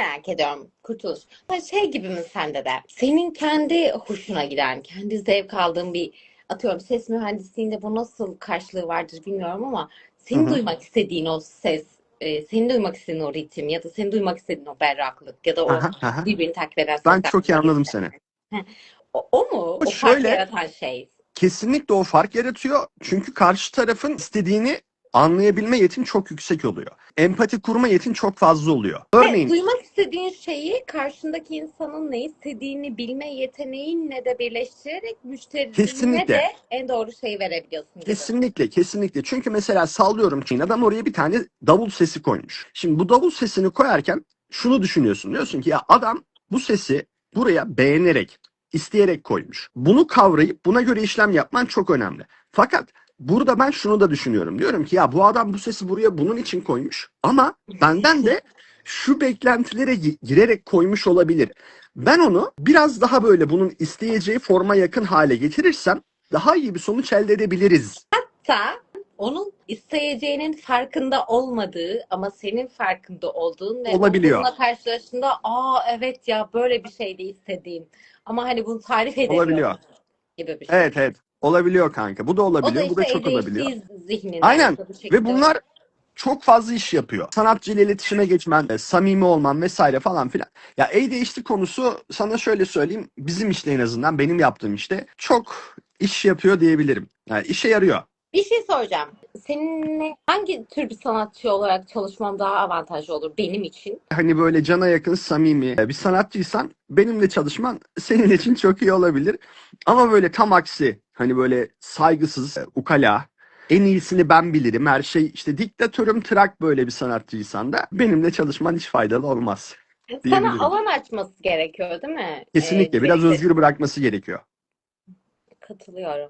merak ediyorum Kurtuluş. Şey gibi mi sende de? Senin kendi hoşuna giden, kendi zevk aldığın bir atıyorum ses mühendisliğinde bu nasıl karşılığı vardır bilmiyorum ama senin hı. duymak istediğin o ses, e, senin duymak istediğin o ritim ya da senin duymak istediğin o berraklık ya da o Aha, aha. birbirini takip eden Ben çok iyi anladım seni. O, o mu? O O şöyle yaratan şey. kesinlikle o fark yaratıyor. Çünkü karşı tarafın istediğini anlayabilme yetin çok yüksek oluyor. Empati kurma yetin çok fazla oluyor. Ve Örneğin duymak istediğin şeyi karşındaki insanın ne istediğini bilme yeteneğinle de birleştirerek müşterine kesinlikle de en doğru şeyi verebiliyorsun gibi. Kesinlikle, kesinlikle. Çünkü mesela sallıyorum ki adam oraya bir tane davul sesi koymuş. Şimdi bu davul sesini koyarken şunu düşünüyorsun. Diyorsun ki ya adam bu sesi buraya beğenerek, isteyerek koymuş. Bunu kavrayıp buna göre işlem yapman çok önemli. Fakat burada ben şunu da düşünüyorum. Diyorum ki ya bu adam bu sesi buraya bunun için koymuş ama benden de şu beklentilere gi- girerek koymuş olabilir. Ben onu biraz daha böyle bunun isteyeceği forma yakın hale getirirsem daha iyi bir sonuç elde edebiliriz. Hatta onun isteyeceğinin farkında olmadığı ama senin farkında olduğun ve Olabiliyor. bununla karşılaştığında aa evet ya böyle bir şeydi istediğim ama hani bunu tarif Olabiliyor. edemiyorum gibi bir şey. Evet evet. Olabiliyor kanka. Bu da O da olabiliyor. Bu da çok olabiliyor. Aynen. Ve bunlar çok fazla iş yapıyor. Sanatçıyla iletişime geçmen, e, samimi olman vesaire falan filan. Ya ADHD konusu sana şöyle söyleyeyim. Bizim işte en azından benim yaptığım işte çok iş yapıyor diyebilirim. Yani işe yarıyor. Bir şey soracağım. Seninle hangi tür bir sanatçı olarak çalışmam daha avantajlı olur benim için? Hani böyle cana yakın, samimi bir sanatçıysan benimle çalışman senin için çok iyi olabilir. Ama böyle tam aksi hani böyle saygısız, e, ukala, en iyisini ben bilirim. Her şey işte diktatörüm, trak böyle bir sanatçıysan da benimle çalışman hiç faydalı olmaz Sana alan açması gerekiyor, değil mi? Ee, Kesinlikle biraz sürekli özgür bırakması gerekiyor. katılıyorum.